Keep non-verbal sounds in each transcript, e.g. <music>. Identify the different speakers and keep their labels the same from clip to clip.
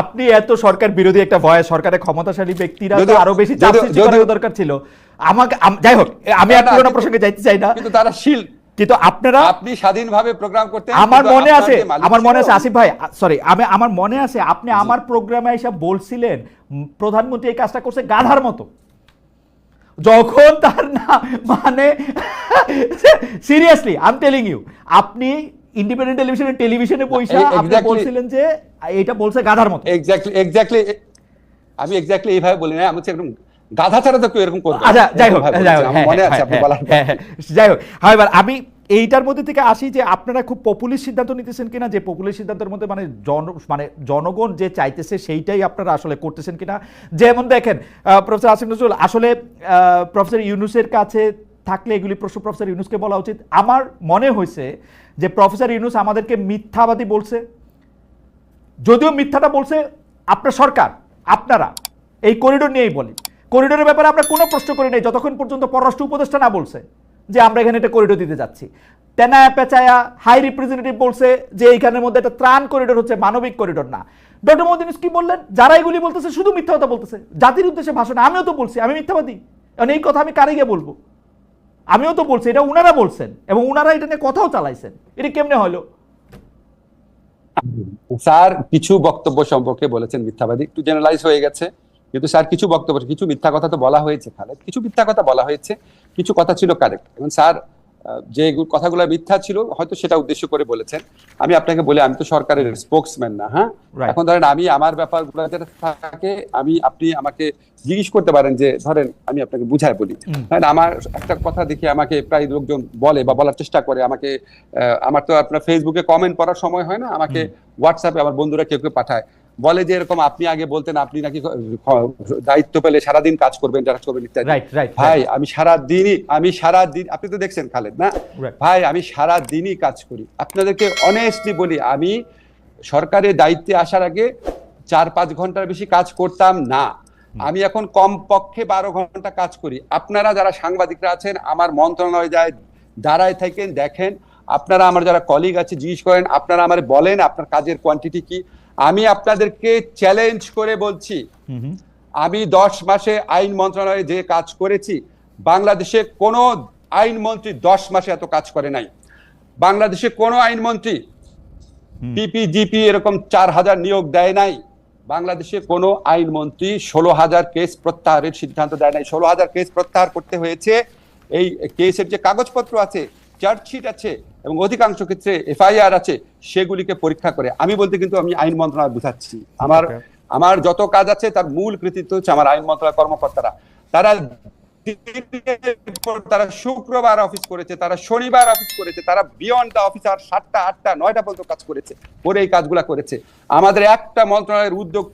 Speaker 1: আপনি এত সরকার বিরোধী একটা ভয় সরকারের ক্ষমতাশালী ব্যক্তিরা তো আরও বেশি চাপ সৃষ্টি করার দরকার ছিল। আমাকে যাই হোক আমি আর পুরোনো প্রসঙ্গে যাইতে চাই না।
Speaker 2: কিন্তু তারা শিল।
Speaker 1: কিন্তু আপনারা
Speaker 2: আপনি স্বাধীনভাবে প্রোগ্রাম করতে
Speaker 1: আমার মনে আছে আমার মনে আছে আসিফ ভাই সরি আমি আমার মনে আছে আপনি আমার প্রোগ্রামে এসে বলছিলেন প্রধানমন্ত্রী এই কাজটা করছে গাধার মতো। যখন তার না মানে seriously I am telling you আপনি ইন্ডিপেন্ডেন্ট টেলিভিশনে টেলিভিশনে পয়সা আপনি বলছিলেন যে এটা বলছে গাধার মতো।
Speaker 2: এক্স্যাক্টলি এক্স্যাক্টলি আমি এক্স্যাক্টলি এইভাবে বলি না আমি হচ্ছে একদম গাধা ছাড়া তো কেউ এরকম করবে
Speaker 1: আচ্ছা যাই হোক যাই হোক হ্যাঁ,
Speaker 2: মনে
Speaker 1: হ্যাঁ,
Speaker 2: আছে আপনি
Speaker 1: হ্যাঁ,
Speaker 2: বলার
Speaker 1: যাই হোক এবার আমি এইটার মধ্যে থেকে আসি যে আপনারা খুব পপুলিস্ট সিদ্ধান্ত নিতেছেন কিনা যে পপুলিস্ট সিদ্ধান্তের মধ্যে মানে জন মানে জনগণ যে চাইতেছে সেইটাই আপনারা আসলে করতেছেন কিনা। যেমন দেখেন প্রফেসর আসিম নজরুল আসলে প্রফেসর ইউনুসের কাছে থাকলে এগুলি প্রশ্ন প্রফেসর ইউনুসকে বলা উচিত। আমার মনে হয়েছে যে প্রফেসর ইউনুস আমাদেরকে মিথ্যাবাদী বলছে। যদিও মিথ্যাটা বলছে আপনার সরকার, আপনারা, এই করিডোর নিয়েই বলি। করিডোরের ব্যাপারে আমরা কোনো প্রশ্ন করি নাই, যতক্ষণ পর্যন্ত পররাষ্ট্র উপদেষ্টা না বলছে যে আমরা এখানে একটা করিডোর দিতে যাচ্ছি। তেনায়া পেঁচায়া হাই রিপ্রেজেন্টেটিভ বলছে যে এইখানের মধ্যে একটা ত্রাণ করিডোর হচ্ছে, মানবিক করিডোর না। ডক্টর মোদিন কি বললেন? যারা এগুলি বলতেছে শুধু মিথ্যা কথা বলতেছে। জাতির উদ্দেশ্যে ভাষণ, আমিও তো বলছি, আমি মিথ্যাবাদী। কারণ এই কথা আমি কারে গিয়ে বলব? আমিও তো বলছি, এটা উনারা বলছেন এবং উনারা এটা নিয়ে কথাও চালাইছেন। এটা কেমনে হলো?
Speaker 2: স্যার, কিছু বক্তব্য সম্পর্কে বলেছেন মিথ্যাবাদী, একটু জেনারেলাইজ হয়ে গেছে। কিন্তু স্যার, কিছু বক্তব্য, কিছু মিথ্যা কথা তো বলা হয়েছে, খালেদ। কিছু মিথ্যা কথা বলা হয়েছে, কিছু কথা ছিল কারেক্ট এবং স্যার যে কথাগুলো মিথ্যা ছিল হয়তো সেটা উদ্দেশ্য করে বলেছেন। আমি আপনাকে বলে আমি তো সরকারের স্পোক্সম্যান না হ্যাঁ? এখন ধরেন আমি আমার ব্যাপারগুলো যেটা থাকে আমি আপনি আমাকে জিজ্ঞেস করতে পারেন যে ধরেন আমি আপনাকে বুঝায় বলি। ধরেন আমার একটা কথা দেখে আমাকে প্রায় লোকজন বলে বা বলার চেষ্টা করে আমাকে আহ, আমার তো আপনার ফেসবুকে কমেন্ট পড়ার সময় হয় না আমাকে হোয়াটসঅ্যাপে আমার বন্ধুরা কেউ কেউ পাঠায়। বলে যে এরকম আপনি আগে বলতেন আপনি নাকি দায়িত্ব পেলে সারাদিন কাজ করবেন যারা করবেন ইত্যাদি। ভাই আমি সারা দিনই আমি সারা দিন আপনি তো দেখছেন খালেদ না? ভাই আমি সারা দিনই কাজ করি। আপনাদেরকে অনেস্টলি বলি আমি সরকারের দায়িত্বে আসার আগে চার পাঁচ ঘণ্টার বেশি কাজ করতাম না। আমি এখন কম পক্ষে বারো ঘণ্টা কাজ করি। আপনারা যারা সাংবাদিকরা আছেন আমার মন্ত্রণালয়ে যায় দাঁড়ায় থাকেন দেখেন আপনারা আমার যারা কলিগ আছে জিজ্ঞেস করেন আপনারা আমার বলেন আপনার কাজের কোয়ান্টিটি কি। আমি আপনাদেরকে চ্যালেঞ্জ করে বলছি। আমি দশ মাসে আইন মন্ত্রণালয়ে যে কাজ করেছি বাংলাদেশে কোনো আইনমন্ত্রী দশ মাসে এত কাজ করে নাই। বাংলাদেশে কোনো আইনমন্ত্রী পিপিজিপি এরকম চার হাজার নিয়োগ দেয় নাই। বাংলাদেশে কোনো আইনমন্ত্রী ষোলো হাজার কেস প্রত্যাহারের সিদ্ধান্ত দেয় নাই। ষোলো হাজার কেস প্রত্যাহার করতে হয়েছে। এই কেসের যে কাগজপত্র আছে চার্জশিট আছে এবং অধিকাংশ ক্ষেত্রে এফআইআর আছে সেগুলিকে পরীক্ষা করে। আমি বলতে কিন্তু আমি আইন মন্ত্রণালয় বুঝাচ্ছি। আমার আমার যত কাজ আছে তার মূল কৃতিত্ব হচ্ছে আমার আইন মন্ত্রণালয় কর্মকর্তারা। তারা তারা শুক্রবার অফিস করেছে তারা শনিবার অফিস করেছে তারা বিয়ন্ড দ্য অফিস আর সাতটা আটটা নয়টা পর্যন্ত কাজ করেছে করে এই কাজগুলা করেছে। আমাদের একটা মন্ত্রণালয়ের উদ্যোগ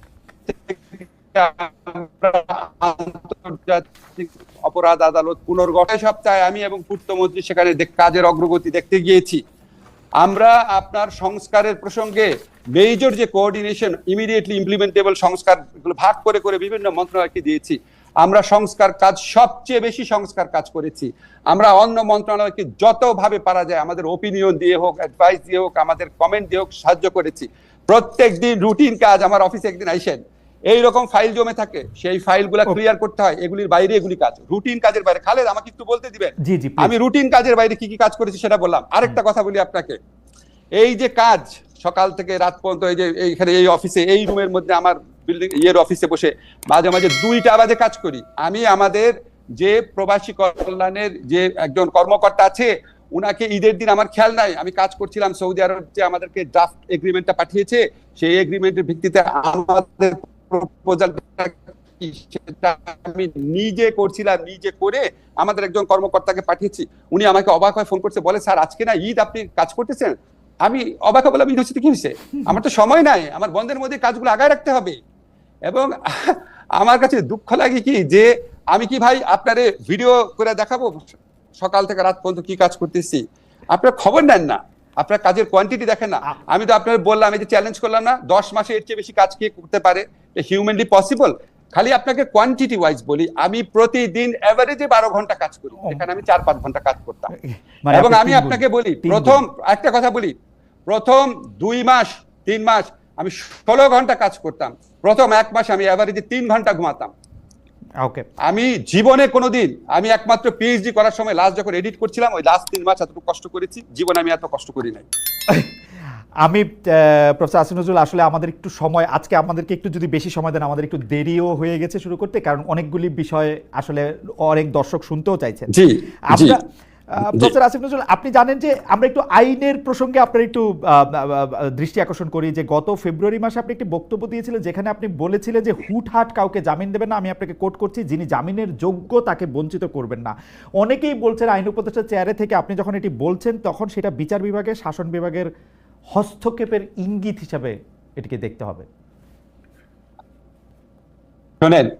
Speaker 2: আন্তর্জাতিক অপরাধ আদালত পুনর্গঠন। সপ্তাহে আমি এবং পূর্তমন্ত্রী সেখানে কাজের অগ্রগতি দেখতে গিয়েছি। আমরা আপনার সংস্কারের প্রসঙ্গে মেজর যে কোঅর্ডিনেশন ইমিডিয়েটলি ইমপ্লিমেন্টেবল সংস্কার ভাগ করে করে বিভিন্ন মন্ত্রণালয়কে দিয়েছি। আমরা সংস্কার কাজ সবচেয়ে বেশি সংস্কার কাজ করেছি। আমরা অন্য মন্ত্রণালয়কে যতভাবে পারা যায় আমাদের ওপিনিয়ন দিয়ে হোক অ্যাডভাইস দিয়ে হোক, আমাদের কমেন্ট দিয়ে হোক সাহায্য করেছি। প্রত্যেক দিন রুটিন কাজ আমার অফিসে একদিন আইসেন। এই রকম ফাইল জমে থাকে সেই ফাইলগুলো ক্লিয়ার করতে হয় এগুলির বাইরে এগুলি কাজ রুটিন কাজের বাইরে। খালেদ আমাকে একটু বলতে দিবেন? আমি রুটিন কাজের বাইরে কি কি কাজ করেছি সেটা বললাম। আরেকটা কথা বলি আপনাকে। এই যে কাজ সকাল থেকে রাত পর্যন্ত এই যে এইখানে এই অফিসে এই রুমের মধ্যে আমার বিল্ডিং ইয়ের অফিসে বসে মাঝে মাঝে দুইটা বাজে কাজ করি। আমি আমাদের যে প্রবাসী কল্যাণের যে একজন কর্মকর্তা আছে উনাকে ঈদের দিন আমার খেয়াল নাই। আমি কাজ করছিলাম সৌদি আরব যে আমাদেরকে ড্রাফট এগ্রিমেন্টটা পাঠিয়েছে সেই এগ্রিমেন্টের ভিত্তিতে আমাদের প্রপোজালটা সেটা আমি নিজে করছিলাম নিজে করে আমাদের একজন কর্মকর্তাকে পাঠিয়েছি। উনি আমাকে অবাক হয়ে ফোন করছে, বলে, স্যার, আজকে না ঈদ, আপনি কাজ করতেছেন? আমি অবাক হয়ে বললাম, ঈদ হচ্ছে কি হয়েছে? আমার তো সময় নাই, আমার বন্ধের মধ্যে কাজগুলো আগায় রাখতে হবে। এবং আমার কাছে দুঃখ লাগে কি, যে আমি কি ভাই আপনারে ভিডিও করে দেখাবো? সকাল থেকে রাত পর্যন্ত কি কাজ করতেছি? আপনার খবর নেন না, আপনার কাজের কোয়ান্টিটি দেখেন না। আমি তো আপনার বললাম, এই যে চ্যালেঞ্জ করলাম না, দশ মাসে এর চেয়ে বেশি কাজ কে করতে পারে? হিউম্যানলি পসিবল খালি আপনাকে কোয়ান্টিটি ওয়াইজ বলি আমি প্রতিদিন এভারেজে বারো ঘণ্টা কাজ করি। এখানে আমি চার পাঁচ ঘণ্টা কাজ করতাম।
Speaker 1: মানে
Speaker 2: এবং আমি আপনাকে বলি প্রথম একটা কথা বলি প্রথম দুই মাস তিন মাস আমি ষোলো ঘণ্টা কাজ করতাম। প্রথম এক মাস আমি অ্যাভারেজে তিন ঘণ্টা ঘুমাতাম।
Speaker 1: ওকে।
Speaker 2: আমি জীবনে কোনোদিন আমি একমাত্র পিএইচডি করার সময় লাস্ট যখন এডিট করছিলাম ওই লাস্ট তিন মাস এতটুকু কষ্ট করেছি জীবনে আমি এত কষ্ট করি নাই। <laughs>
Speaker 1: আমি প্রফেসর নজরুল আসলে আমাদের একটু সময় আজকে আমাদেরকে একটু যদি বেশি সময় দেন আমাদের একটু দেরিও হয়ে গেছে শুরু করতে কারণ অনেকগুলি বিষয় আসলে অনেক দর্শক শুনতেও চাইছেন। আমরা প্রফেসর আসিফ নজরুল আপনি জানেন যে আমরা একটু আইনের প্রসঙ্গে আপনার একটু দৃষ্টি আকর্ষণ করি যে গত ফেব্রুয়ারি মাসে আপনি একটি বক্তব্য দিয়েছিলেন যেখানে আপনি বলেছিলেন যে হুটহাট কাউকে জামিন দেবেন না আমি আপনাকে কোট করছি যিনি জামিনের যোগ্য তাকে বঞ্চিত করবেন না। অনেকেই বলছেন আইন উপদেষ্টার চেয়ারে থেকে আপনি যখন এটি বলছেন তখন সেটা বিচার বিভাগের শাসন বিভাগের হস্তক্ষেপের ইঙ্গিত হিসাবে এটিকে দেখতে হবে।
Speaker 2: শোনেন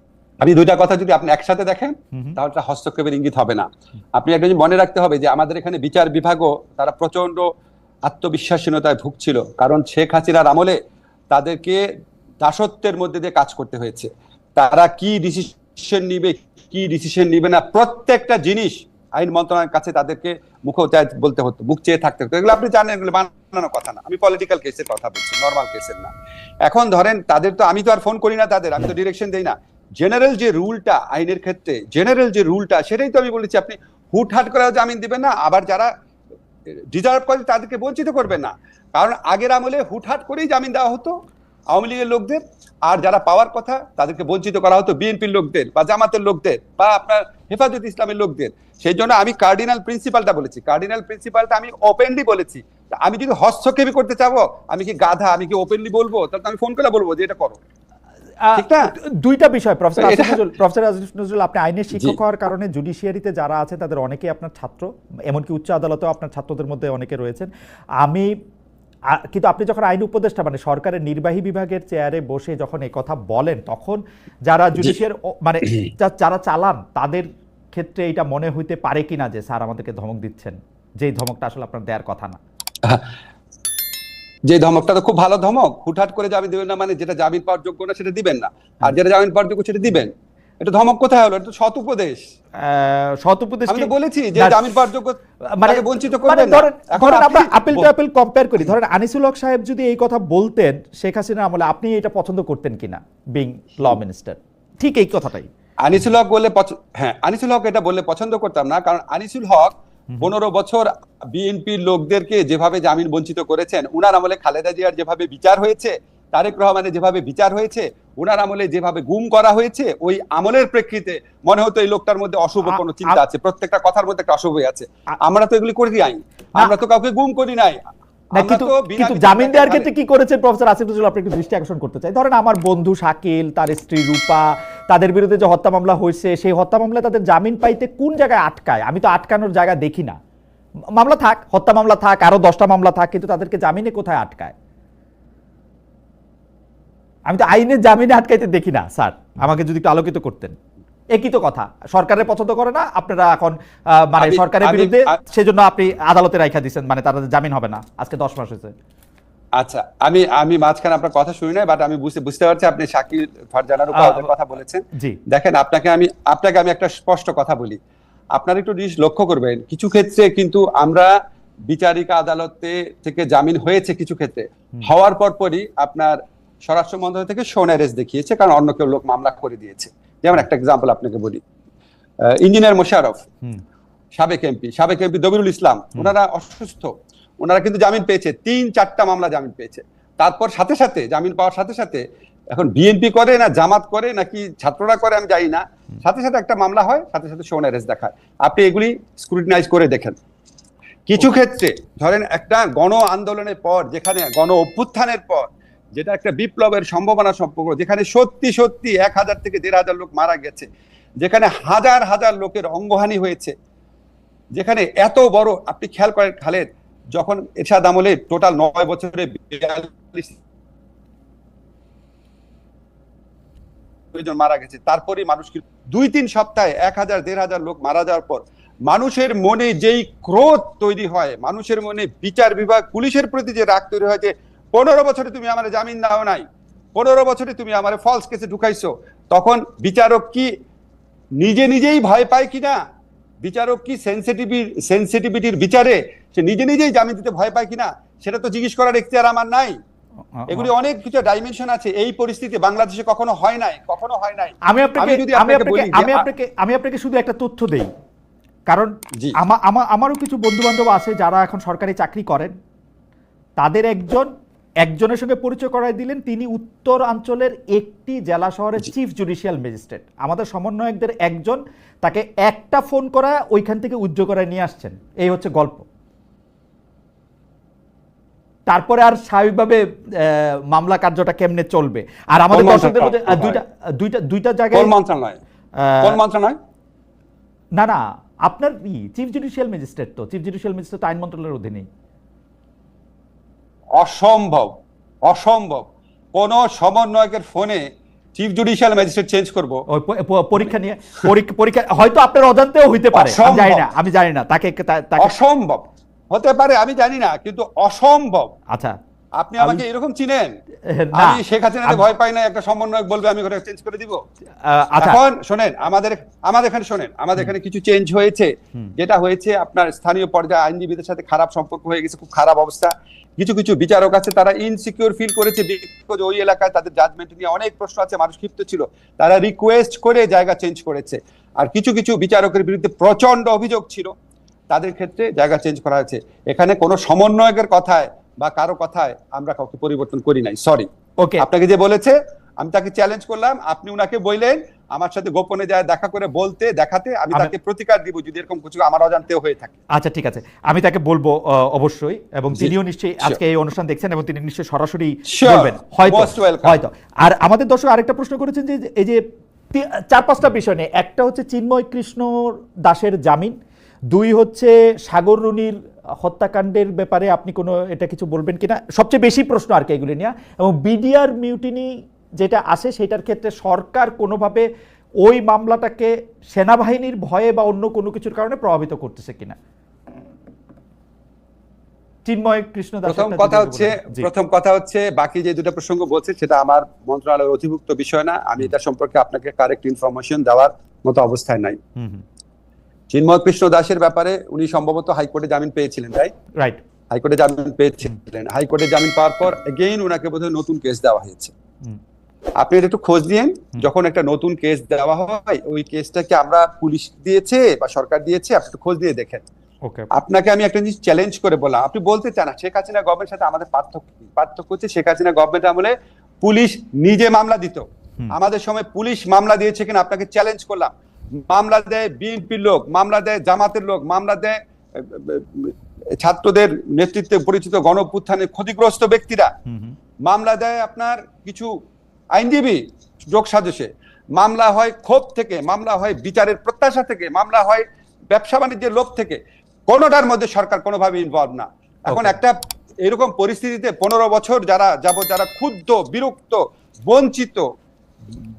Speaker 2: আমি দুইটা কথা যদি আপনি একসাথে দেখেন। তাহলে হস্তক্ষেপের ইঙ্গিত হবে না। আপনি একটা মনে রাখতে হবে যে আমাদের এখানে বিচার বিভাগও তারা প্রচণ্ড আত্মবিশ্বাসীনতায় ভুগছিল। কারণ শেখ হাসিনার আমলে তাদেরকে দাসত্বের মধ্যে দিয়ে কাজ করতে হয়েছে। তারা কি ডিসিশন নিবে কি ডিসিশন নিবে না প্রত্যেকটা জিনিস আইন মন্ত্রণালয়ের কাছে তাদেরকে মুখ বলতে হতো, মুখ চেয়ে থাকতে হতো। এগুলো আপনি জানেন, এগুলো বানানো কথা না। আমি পলিটিক্যাল কেসের কথা বলছি নর্মাল কেসের না। এখন ধরেন, তাদের তো আমি তো আর ফোন করি না তাদের, আমি তো ডিরেকশন দিই না। জেনারেল যে রুলটা আইনের ক্ষেত্রে জেনারেল যে রুলটা সেটাই তো আমি বলেছি, আপনি হুটহাট করে জামিন দিবেন না, আবার যারা ডিজার্ভ করে তাদেরকে বঞ্চিত করবেন না। কারণ আগের আমলে হুটহাট করেই জামিন দেওয়া হতো আওয়ামী লীগের লোকদের, আর যারা পাওয়ার কথা তাদেরকে বঞ্চিত করা হতো বিএনপির লোকদের বা জামাতের লোকদের বা আপনার হেফাজত ইসলামের লোকদের। সেই জন্য আমি কার্ডিনাল প্রিন্সিপালটা বলেছি। কার্ডিনাল প্রিন্সিপালটা আমি ওপেনলি বলেছি। আমি যদি হস্তক্ষেপই করতে চাবো আমি কি গাধা আমি কি ওপেনলি বলব? তাহলে আমি ফোন করে বলব যে এটা করো?
Speaker 1: দুইটা বিষয় প্রফেসর প্রফেসর আসিফ নজরুল আপনি আইনের শিক্ষক হওয়ার কারণে জুডিশিয়ারিতে যারা আছে তাদের অনেকেই আপনার ছাত্র এমনকি উচ্চ আদালতেও আপনার ছাত্রদের মধ্যে অনেকে রয়েছেন। আমি কিন্তু আপনি যখন আইন উপদেষ্টা মানে সরকারের নির্বাহী বিভাগের চেয়ারে বসে যখন এই কথা বলেন তখন যারা জুডিশিয়ার মানে <clears throat> যারা চালান তাদের ক্ষেত্রে এটা মনে হইতে পারে কিনা যে স্যার আমাদেরকে ধমক দিচ্ছেন? যেই ধমকটা আসলে আপনার দেওয়ার কথা না।
Speaker 2: যে ধমকটা তো খুব ভালো ধমক হুটহাট করে জামিন দিবেন না মানে যেটা জামিন পাওয়ার যোগ্য না সেটা দিবেন না। আর যেটা জামিন পাওয়ার যোগ্য সেটা দিবেন। এটা ধমক কোথায় হলো? এটা তো সৎ উপদেশ।
Speaker 1: সৎ উপদেশ
Speaker 2: আমি বলেছি যে জামিন পাওয়ার যোগ্য
Speaker 1: মানে
Speaker 2: বঞ্চিত
Speaker 1: মানে
Speaker 2: করবেন
Speaker 1: ধরেন
Speaker 2: এখন
Speaker 1: আমরা আপিল টু আপিল কম্পেয়ার করি। ধরেন আনিসুল হক সাহেব যদি এই কথা বলতেন শেখ হাসিনা আমলে আপনি এটা পছন্দ করতেন কিনা বিং ল মিনিস্টার ঠিক এই কথাটাই।
Speaker 2: আনিসুল হক পছ- হ্যাঁ আনিসুল হক এটা বললে পছন্দ করতাম না কারণ আনিসুল হক পনেরো বছর বিএনপির লোকদেরকে যেভাবে জামিন বঞ্চিত করেছেন উনার আমলে খালেদা জিয়ার যেভাবে বিচার হয়েছে তারেক রহমানের যেভাবে বিচার হয়েছে উনার আমলে যেভাবে গুম করা হয়েছে ওই আমলের প্রেক্ষিতে মনে হতো এই লোকটার মধ্যে অশুভ কোনো চিন্তা আছে প্রত্যেকটা কথার মধ্যে একটা অশুভ আছে। আমরা তো এগুলি করি নাই আমরা তো কাউকে গুম করি নাই।
Speaker 1: কিন্তু জামিন দেওয়ার ক্ষেত্রে কি করেছেন প্রফেসর আসিফ নজরুল আপনি একটু দৃষ্টি আকর্ষণ করতে চাই। ধরেন আমার বন্ধু শাকিল তার স্ত্রী রূপা তাদের বিরুদ্ধে যে হত্যা মামলা হয়েছে সেই হত্যা মামলায় তাদের জামিন পাইতে কোন জায়গায় আটকায়? আমি তো আটকানোর জায়গা দেখি না। মামলা থাক হত্যা মামলা থাক আরও দশটা মামলা থাক কিন্তু তাদেরকে জামিনে কোথায় আটকায়? আমি তো আইনের জামিনে আটকাইতে দেখি না স্যার। আমাকে যদি একটু আলোকিত করতেন। একই তো কথা। সরকারের পছন্দ করে না আপনারা এখন মানে সরকারের বিরুদ্ধে সেজন্য আপনি আদালতে রাইখা দিচ্ছেন মানে তাদের জামিন হবে না। আজকে দশ মাস হয়েছে।
Speaker 2: আচ্ছা আমি আমি মাঝখানে আপনার কথা শুনি নাই বাট আমি বুঝতে বুঝতে পারছি আপনি শাকিল ফারজানার উপর কথা বলেছেন। দেখেন আপনাকে আমি আপনাকে আমি একটা স্পষ্ট কথা বলি। আপনার একটু জিনিস লক্ষ্য করবেন কিছু ক্ষেত্রে কিন্তু আমরা বিচারিকা আদালতে থেকে জামিন হয়েছে কিছু ক্ষেত্রে। হওয়ার পর পরই আপনার স্বরাষ্ট্র মন্ত্রণালয় থেকে সোন অ্যারেস্ট দেখিয়েছে কারণ অন্য কেউ লোক মামলা করে দিয়েছে। যেমন একটা এক্সাম্পল আপনাকে বলি। ইঞ্জিনিয়ার মোশারফ সাবেক এমপি সাবেক এমপি দবিরুল ইসলাম ওনারা অসুস্থ। ওনারা কিন্তু জামিন পেয়েছে, তিন, চারটা মামলা জামিন পেয়েছে। তারপর সাথে সাথে, জামিন পাওয়ার সাথে সাথে, এখন বিএনপি করে না, জামাত করে, নাকি ছাত্ররা করে আমি জানি না। সাথে সাথে একটা মামলা হয়, সাথে সাথে শোন অ্যারেস্ট দেখায়। আপনি এগুলি স্ক্রুটিনাইজ করে দেখেন। কিছু ক্ষেত্রে, ধরেন একটা গণ আন্দোলনের পর, যেখানে গণ অভ্যুত্থানের পর, যেটা একটা বিপ্লবের সম্ভাবনা সম্পর্ক, যেখানে সত্যি সত্যি এক হাজার থেকে দেড় হাজার লোক মারা গেছে, যেখানে হাজার হাজার লোকের অঙ্গহানি হয়েছে, যেখানে এত বড়, আপনি খেয়াল করেন খালেদ যখন এরশাদ আমলে টোটাল নয় বছরে বিয়াল্লিশ মারা গেছে তারপরে মানুষ দুই তিন সপ্তাহে এক হাজার, দেড় হাজার লোক মারা যাওয়ার পর মানুষের মনে যেই ক্রোধ তৈরি হয়, মানুষের মনে বিচার বিভাগ, পুলিশের প্রতি যে রাগ তৈরি হয় যে, পনেরো বছরে তুমি আমার জামিন দাও নাই, পনেরো বছরে তুমি আমার ফলস কেসে ঢুকাইছো তখন বিচারক কি নিজে নিজেই ভয় পায় কিনা? বিচারক কি সেন্সিটিভি সেন্সিটিভিটির বিচারে সে নিজে নিজেই জামিন দিতে ভয় পায় কিনা সেটা তো জিজ্ঞেস করার এখতিয়ার আমার নাই। এগুলি অনেক কিছু ডাইমেনশন আছে এই পরিস্থিতি বাংলাদেশে কখনো হয় নাই কখনো হয় নাই।
Speaker 1: আমি আপনাকে আমি
Speaker 2: আপনাকে
Speaker 1: আমি আপনাকে আমি আপনাকে শুধু একটা তথ্য দেই। কারণ
Speaker 2: জি।
Speaker 1: আমা আমা- আমারও কিছু বন্ধু বান্ধব আছে যারা এখন সরকারি চাকরি করেন। তাদের একজন একজনের সঙ্গে পরিচয় করাই দিলেন তিনি উত্তরাঞ্চলের একটি জেলা শহরের চিফ জুডিশিয়াল ম্যাজিস্ট্রেট। আমাদের সমন্বয়কদের একজন তাকে একটা ফোন করা ওইখান থেকে উজ্জ্ব করায় নিয়ে আসছেন। এই হচ্ছে গল্প। তারপরে আর স্বাভাবিকভাবে মামলা কার্যটা কেমনে চলবে? আর আমাদের দর্শকদের মধ্যে দুইটা দুইটা দুইটা জায়গায়
Speaker 2: কোন মন্ত্রণালয় কোন মন্ত্রণালয়
Speaker 1: না না আপনার চিফ জুডিশিয়াল ম্যাজিস্ট্রেট তো চিফ জুডিশিয়াল ম্যাজিস্ট্রেট আইন মন্ত্রণালয়ের অধীনেই।
Speaker 2: অসম্ভব অসম্ভব। কোন সমন্বয়কের ফোনে চিফ জুডিশিয়াল ম্যাজিস্ট্রেট চেঞ্জ করব।
Speaker 1: পরীক্ষা নিয়ে পরীক্ষা হয়তো আপনার অজান্তেও হইতে পারে। আমি জানি না আমি জানি না তাকে
Speaker 2: অসম্ভব। হতে পারে আমি জানি না কিন্তু অসম্ভব।
Speaker 1: আচ্ছা।
Speaker 2: আপনি আমাকে এরকম চিনেন? আমি শেখ হাসিনাতে
Speaker 1: আমি-
Speaker 2: ভয় পাই না একটা সমন্বয়ক বলবে আমি ঘরে চেঞ্জ করে দিব।
Speaker 1: আচ্ছা।
Speaker 2: এখন শোনেন আমাদের আমাদের এখানে শোনেন আমাদের এখানে কিছু চেঞ্জ হয়েছে। যেটা হয়েছে আপনার স্থানীয় পর্যায়ে আইনজীবীদের সাথে খারাপ সম্পর্ক হয়ে গেছে খুব খারাপ অবস্থা। কিছু কিছু বিচারক আছে তারা ইনসিকিউর ফিল করেছে বিকজ ওই এলাকায় তাদের জাজমেন্ট নিয়ে অনেক প্রশ্ন আছে মানুষ ক্ষিপ্ত ছিল। তারা রিকোয়েস্ট করে জায়গা চেঞ্জ করেছে। আর কিছু কিছু বিচারকের বিরুদ্ধে প্রচণ্ড অভিযোগ ছিল। তাদের ক্ষেত্রে জায়গা চেঞ্জ করা হয়েছে। এখানে কোনো সমন্বয়কের কথায় বা কারও কথায় আমরা কাউকে পরিবর্তন করি নাই। সরি
Speaker 1: ওকে
Speaker 2: আপনাকে যে বলেছে আমি তাকে চ্যালেঞ্জ করলাম আপনি উনাকে বললেন আমার সাথে গোপনে যায় দেখা করে বলতে দেখাতে আমি তাকে প্রতিকার দিব যদি এরকম কিছু আমার অজান্তেও হয়ে থাকে।
Speaker 1: আচ্ছা ঠিক আছে। আমি তাকে বলব অবশ্যই এবং তিনিও নিশ্চয়ই. আজকে এই অনুষ্ঠান দেখছেন এবং তিনি নিশ্চয়ই সরাসরি বলবেন। হয়তো. হয়তো। আর আমাদের দর্শক আরেকটা প্রশ্ন করেছেন যে এই যে চার পাঁচটা বিষয় নিয়ে একটা হচ্ছে চিন্ময় কৃষ্ণ দাসের জামিন দুই হচ্ছে সাগর রুনির হত্যাকাণ্ডের ব্যাপারে আপনি কোনো এটা কিছু বলবেন কিনা? সবচেয়ে বেশি প্রশ্ন আর কি এগুলি নিয়ে। এবং বিডিআর মিউটিনি যেটা আসে সেটার ক্ষেত্রে সরকার কোনোভাবে ওই মামলাটাকে সেনাবাহিনীর ভয়ে বা অন্য কোনো কিছুর কারণে প্রভাবিত করতেছে কিনা? চিন্ময় কৃষ্ণ
Speaker 2: প্রথম কথা হচ্ছে প্রথম কথা হচ্ছে বাকি যে দুটো প্রসঙ্গ বলছে সেটা আমার মন্ত্রণালয়ের অধিভুক্ত বিষয় না। আমি এটা সম্পর্কে আপনাকে কারেক্ট ইনফরমেশন দেওয়ার মতো অবস্থায় নাই। চিন্ময় কৃষ্ণ দাসের ব্যাপারে উনি সম্ভবত হাইকোর্টে জামিন পেয়েছিলেন তাই
Speaker 1: রাইট
Speaker 2: হাইকোর্টে জামিন পেয়েছিলেন। হাইকোর্টে জামিন পাওয়ার পর এগেইন ওনাকে বোধহয় নতুন কেস দেওয়া হয়েছে। আপনি একটু খোঁজ দিয়েন যখন একটা নতুন কেস দেওয়া হয় ওই কেসটাকে আমরা পুলিশ দিয়েছে বা সরকার দিয়েছে আপনি একটু খোঁজ দিয়ে দেখেন। আপনাকে আমি একটা জিনিস চ্যালেঞ্জ করে বললাম। আপনি বলতে চান শেখ হাসিনা গভর্নমেন্টের সাথে আমাদের পার্থক্য পার্থক্য হচ্ছে শেখ হাসিনা গভর্নমেন্ট আমলে পুলিশ নিজে মামলা দিত। আমাদের সময় পুলিশ মামলা দিয়েছে কিনা আপনাকে চ্যালেঞ্জ করলাম। মামলা দেয় বিএনপির লোক মামলা দেয় জামাতের লোক মামলা দেয় ছাত্রদের নেতৃত্বে পরিচিত গণপুত্থানের ক্ষতিগ্রস্ত ব্যক্তিরা। মামলা দেয় আপনার কিছু আইনজীবী যোগ সাজসে মামলা হয় ক্ষোভ থেকে মামলা হয় বিচারের প্রত্যাশা থেকে মামলা হয় ব্যবসা বাণিজ্যের লোভ থেকে কোনোটার মধ্যে সরকার কোনোভাবে ইনভলভ না। এখন একটা এরকম পরিস্থিতিতে পনেরো বছর যারা যাব যারা ক্ষুব্ধ বিরক্ত বঞ্চিত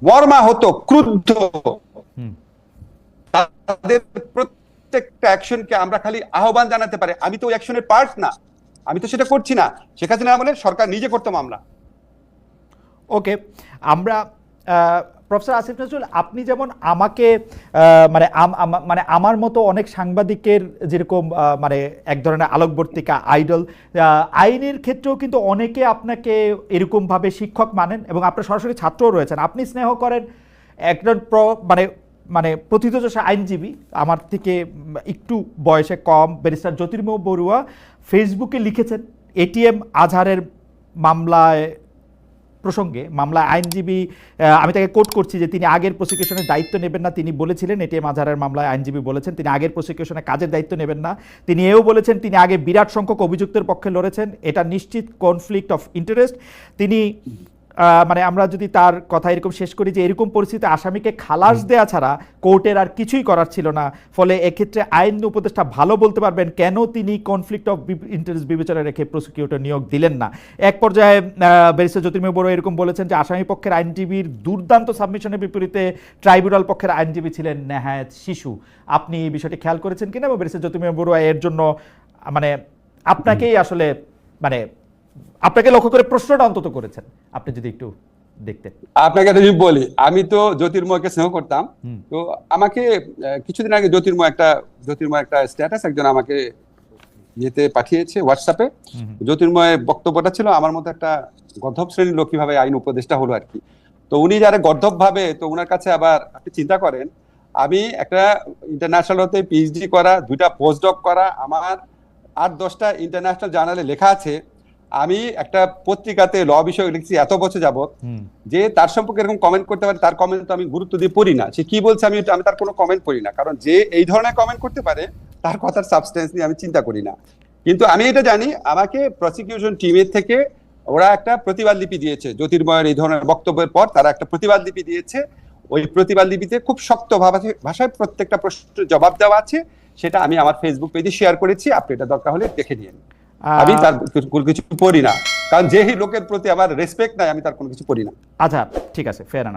Speaker 2: মর্মাহত ক্রুদ্ধ তাদের প্রত্যেকটা অ্যাকশনকে আমরা খালি আহ্বান জানাতে পারি। আমি তো ওই অ্যাকশনের পার্ট না। আমি তো সেটা করছি না। শেখ হাসিনা আমলে সরকার নিজে করতো মামলা।
Speaker 1: ওকে আমরা প্রফেসর আসিফ নজরুল আপনি যেমন আমাকে মানে মানে আমার মতো অনেক সাংবাদিকের যেরকম মানে এক ধরনের আলোকবর্তিকা আইডল আইনের ক্ষেত্রেও কিন্তু অনেকে আপনাকে এরকমভাবে শিক্ষক মানেন এবং আপনার সরাসরি ছাত্রও রয়েছেন। আপনি স্নেহ করেন, একজন প্র- মানে মানে প্রথিতযশা আইনজীবী, আমার থেকে একটু বয়সে কম, ব্যারিস্টার জ্যোতির্ময় বড়ুয়া ফেসবুকে লিখেছেন, এটিএম আজহারের মামলায় প্রসঙ্গে মামলা আইনজীবী আমি তাকে কোট করছি যে তিনি আগের প্রসিকিউশনের দায়িত্ব নেবেন না, তিনি বলেছিলেন এটিএম আজহারের মামলায় আইনজীবী বলেছেন, তিনি আগের প্রসিকিউশনে কাজের দায়িত্ব নেবেন না, তিনি এও বলেছেন, তিনি আগে বিরাট সংখ্যক অভিযুক্তের পক্ষে লড়েছেন, এটা নিশ্চিত কনফ্লিক্ট অফ ইন্টারেস্ট তিনি মানে আমরা যদি তার কথা এরকম শেষ করি যে এরকম পরিস্থিতিতে আসামিকে খালাস দেয়া ছাড়া কোর্টের আর কিছুই করার ছিল না। ফলে এক্ষেত্রে আইন উপদেষ্টা ভালো বলতে পারবেন কেন তিনি কনফ্লিক্ট অফ ইন্টারেস্ট বিবেচনা রেখে প্রসিকিউটর নিয়োগ দিলেন না। এক পর্যায়ে ব্যারিস্টার জ্যোতির্ময় বড় এরকম বলেছেন যে আসামি পক্ষের আইনজীবীর দুর্দান্ত সাবমিশনের বিপরীতে ট্রাইব্যুনাল পক্ষের আইনজীবী ছিলেন নেহায়ত শিশু। আপনি এই বিষয়টি খেয়াল করেছেন কিনা? বা ব্যারিস্টার জ্যোতির্ময় বড়ুয়া এর জন্য মানে আপনাকেই আসলে মানে আপনাকে লক্ষ্য করে প্রশ্নটা অন্তত করেছেন। আপনি যদি একটু দেখতেন।
Speaker 2: আপনাকে জিনিস বলি আমি তো জ্যোতির্ময়কে স্নেহ করতাম। তো আমাকে কিছুদিন আগে জ্যোতির্ময় একটা জ্যোতির্ময় একটা স্ট্যাটাস একজন আমাকে ইয়েতে পাঠিয়েছে হোয়াটসঅ্যাপে জ্যোতির্ময় বক্তব্যটা ছিল আমার মতো একটা গর্ধব শ্রেণির লোক কীভাবে আইন উপদেষ্টা হলো আর কি। তো উনি যারা গর্ধব ভাবে তো ওনার কাছে আবার আপনি চিন্তা করেন আমি একটা ইন্টারন্যাশনাল হতে পিএইচডি করা দুইটা পোস্টডক করা আমার আট দশটা ইন্টারন্যাশনাল জার্নালে লেখা আছে আমি একটা পত্রিকাতে ল বিষয়ে লিখছি এত বছর যাবত
Speaker 1: হুম।
Speaker 2: যে তার সম্পর্কে এরকম কমেন্ট করতে পারে তার কমেন্ট তো আমি গুরুত্ব দিয়ে পড়ি না। সে কি বলছে আমি আমি তার কোনো কমেন্ট পড়ি না। কারণ যে এই ধরনের কমেন্ট করতে পারে তার কথার সাবস্টেন্স নিয়ে আমি চিন্তা করি না। কিন্তু আমি এটা জানি আমাকে প্রসিকিউশন টিমের থেকে ওরা একটা প্রতিবাদ লিপি দিয়েছে। জ্যোতির্ময়ের এই ধরনের বক্তব্যের পর তারা একটা প্রতিবাদ লিপি দিয়েছে। ওই প্রতিবাদ লিপিতে খুব শক্ত ভাষায় প্রত্যেকটা প্রশ্নের জবাব দেওয়া আছে। সেটা আমি আমার ফেসবুক পেজে শেয়ার করেছি। আপনি এটা দরকার হলে দেখে নিন। আমি তার কোনো কিছু পড়ি না। কারণ যেই লোকের প্রতি আমার রেসপেক্ট নাই আমি তার কোনো কিছু পড়ি না।
Speaker 1: আচ্ছা ঠিক আছে ফেয়ার